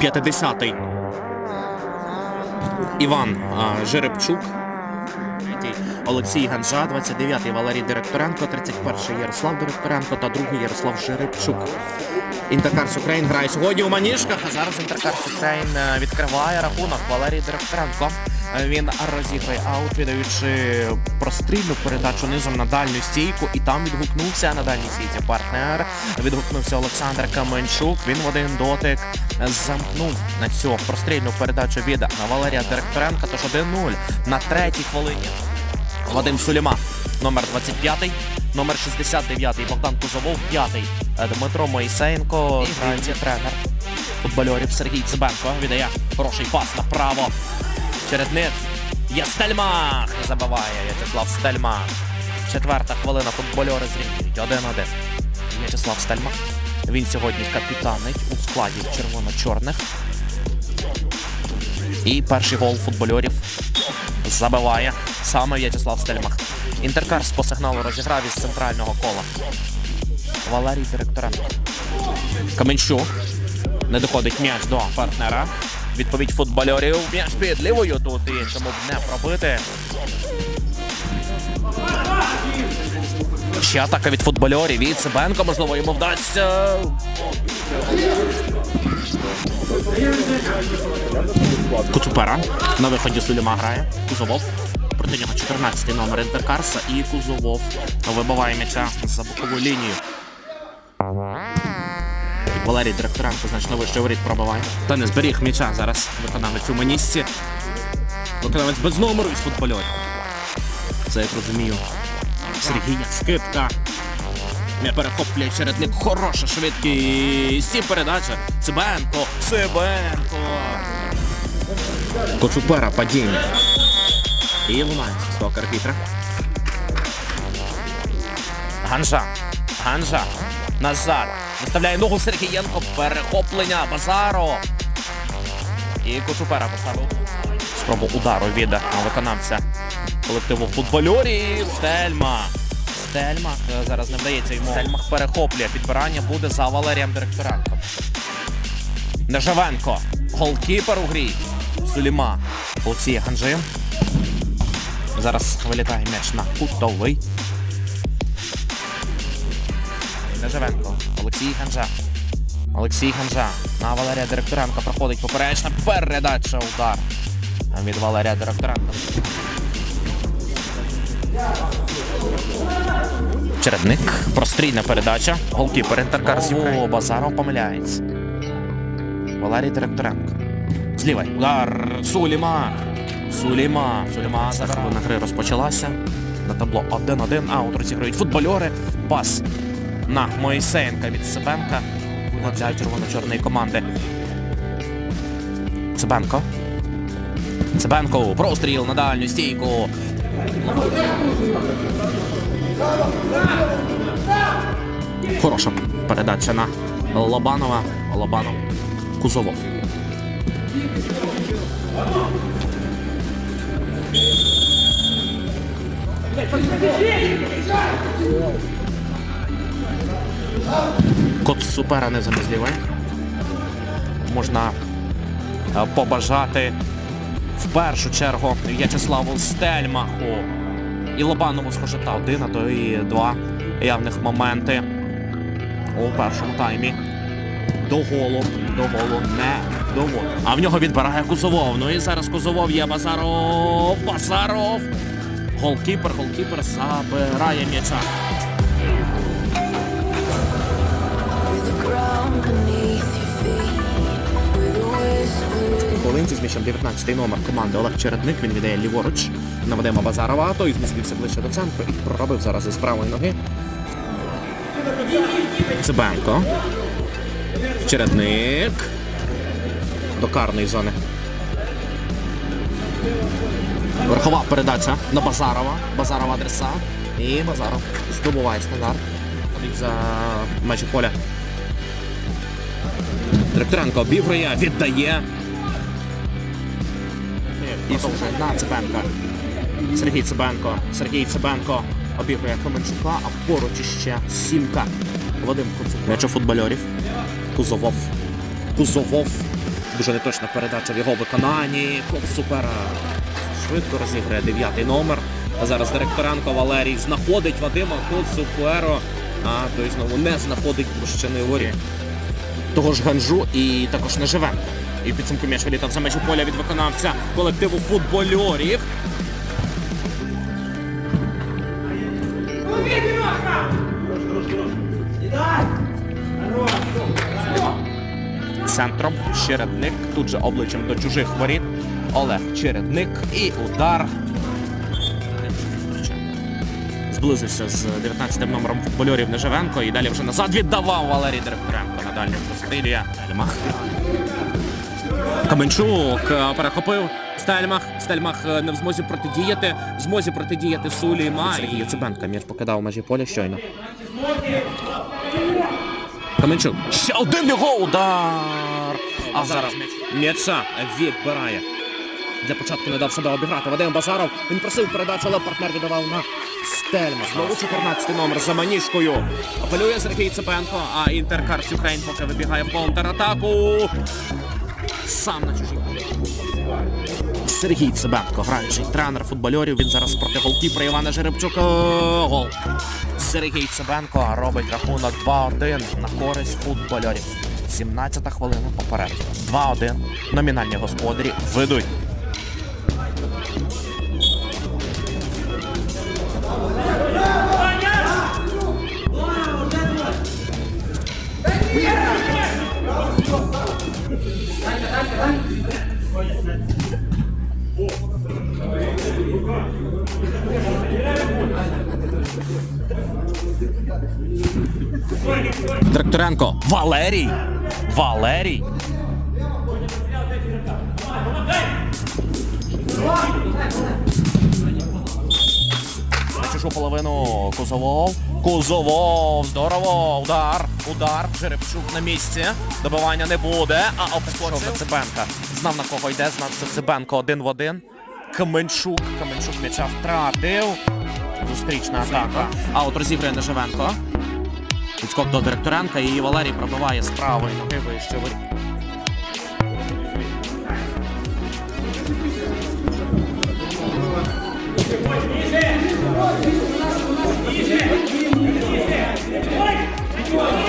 50-й. Іван Жеребчук. Олексій Ганжа, 29-й Валерій Директоренко, 31-й Ярослав Директоренко та другий Ярослав Жеребчук. Інтеркарс Україн грає сьогодні у Маніжках, а зараз Інтеркарс Україн е, відкриває рахунок Валерій Директоренко. Він розіграє аут, віддаючи прострільну передачу низом на дальню стійку, і там відгукнувся на дальній стійці партнер. Відгукнувся Олександр Каменчук. Він в один дотик замкнув на цю прострільну передачу від Валерія Директоренка. Тож 1-0 на третій хвилині. Вадим Суліма, номер 25, номер 69 Богдан Кузовов, 5 Дмитро Моїсеєнко, граючий тренер футбольорів Сергій Цибенко віддає хороший пас направо. Чередник є Стельмах. І забиває В'ячеслав Стельмах. Четверта хвилина футбольори зрівнюють 1-1. В'ячеслав Стельмах. Він сьогодні капітанить у складі червоно-чорних. І перший гол футбольорів забиває саме В'ячеслав Стельмах. Інтеркарс по сигналу розіграв із центрального кола. Валерій Директоренко. Каменщук. Не доходить м'яч до партнера. Відповідь футбольорів. М'яч під лівою тут і іншому б не пробити. Ще атака від футбольорів. Від Цибенко, можливо, йому вдасться. Куцупера. На виході Суліма грає. Кузовов. Проти нього 14-й номер Інтеркарса і Кузовов вибиває м'яча за бокову лінію. Валерій Директоренко значно вище воріт пробиває. Та не зберіг м'яча зараз виконавець у манісці. Виконавець без номеру із футбольорів. Це як розумію. Сергія скидка. Не перехоплює чередник. Хороша швидкість. І передача. Цибенко. Цибенко. Коцупера падіння. І лунає з того арбітра. Ганжа. Ганжа. Назад. Виставляє ногу Сергієнко. Перехоплення. Базаро. І Коцупера поставив. Спробу удару від виконавця колективу футбольорів. Стельма. Стельмах е, зараз не вдається йому. Стельмах перехоплює. Підбирання буде за Валерієм Директоренком. Нежавенко. Голкіпер у грі. Суліма. Олексій Ганжи. Зараз вилітає м'яч на кутовий. Нежавенко. Олексій Ганжа. Олексій Ганжа. На Валерія Директоренка проходить поперечна передача. Удар від Валерія Директоренка. Чередник. Прострільна передача. Голкіпер Інтеркарс О, Базаров помиляється. Валерій Директоренко. Зліва. Удар. Суліма. Суліма. Суліма. Хвилина гри розпочалася. На табло 1-1. Аут розіграють футбольори. Пас на Моїсеєнка від Себенка. Для червоно-чорної команди. Цибенко. Цибенко. Простріл на дальню стійку. Хороша передача на Лобанова. Лобанов. Кузовов. Кот супера не замізліве. Можна е, побажати в першу чергу В'ячеславу Стельмаху і Лобанову схоже та один, а то і два явних моменти у першому таймі. До голу, до голу не доводить. А в нього відбирає Кузовов. Ну і зараз Кузовов є Базаров. Базаров. Голкіпер, голкіпер забирає м'яча. Хвилинці з м'ячем 19-й номер команди Олег Чередник. Він віддає ліворуч на Вадима Базарова. Той змістився ближче до центру і проробив зараз із правої ноги. Цибенко. Чередник. До карної зони. Верхова передача на Базарова. Базарова адреса. І Базаров здобуває стандарт. За межі поля. Директоренко обігрує, віддає. І продовжує на Цибенка. Сергій Цибенко. Сергій Цибенко обігрує Каменчука, а поруч іще Сімка. Вадим Куцук. М'яч футбольорів. Кузовов. Кузовов. Дуже неточна передача в його виконанні. Супера. Швидко розіграє дев'ятий номер. А зараз Директоренко Валерій знаходить Вадима Коцуперо. А той знову не знаходить площини ворі. Того ж Ганжу і також Неживенко. І в підсумку м'яч вилітав за межу поля від виконавця колективу футбольорів. Центром Чередник. Тут же обличчям до чужих воріт. Олег Чередник. І удар. Зблизився з 19-м номером футбольорів Неживенко і далі вже назад віддавав Валерій Директоренко на дальню прострілює. Стельмах. Каменчук е, перехопив Стельмах. Стельмах е, не в змозі протидіяти. В змозі протидіяти Сулійма. Сергій Яцебенко м'яч покидав межі поля щойно. Каменчук. Ще один його удар. А зараз м'яча відбирає. Для початку не дав себе обіграти. Вадим Базаров. Він просив передачу, але партнер віддавав на Стельма. Знову 14 номер за маніжкою. Апелює Сергій Цепенко, а Інтеркарс Юкрейн поки вибігає в контратаку. Сам на чужій. Сергій Цибенко, граючий тренер футбольорів. Він зараз проти голкіпера Івана Жеребчука. Гол. Сергій Цибенко робить рахунок 2-1 на користь футбольорів. 17 хвилина попередження. 2-1. Номінальні господарі ведуть. Директоренко. Валерій. Валерій. На чужу половину Кузовов. Кузовов. Здорово. Удар. Удар. Жеребчук на місці. Добивання не буде. А обскочив. Зацибенка. Знав на кого йде, знав, що Цибенко один в один. Каменчук. Каменчук м'яча втратив. Зустрічна атака. А от розіграє Неживенко. Підскок до Директоренка і Валерій пробиває з правої ноги вище. Ніже! Ніже! Ніже!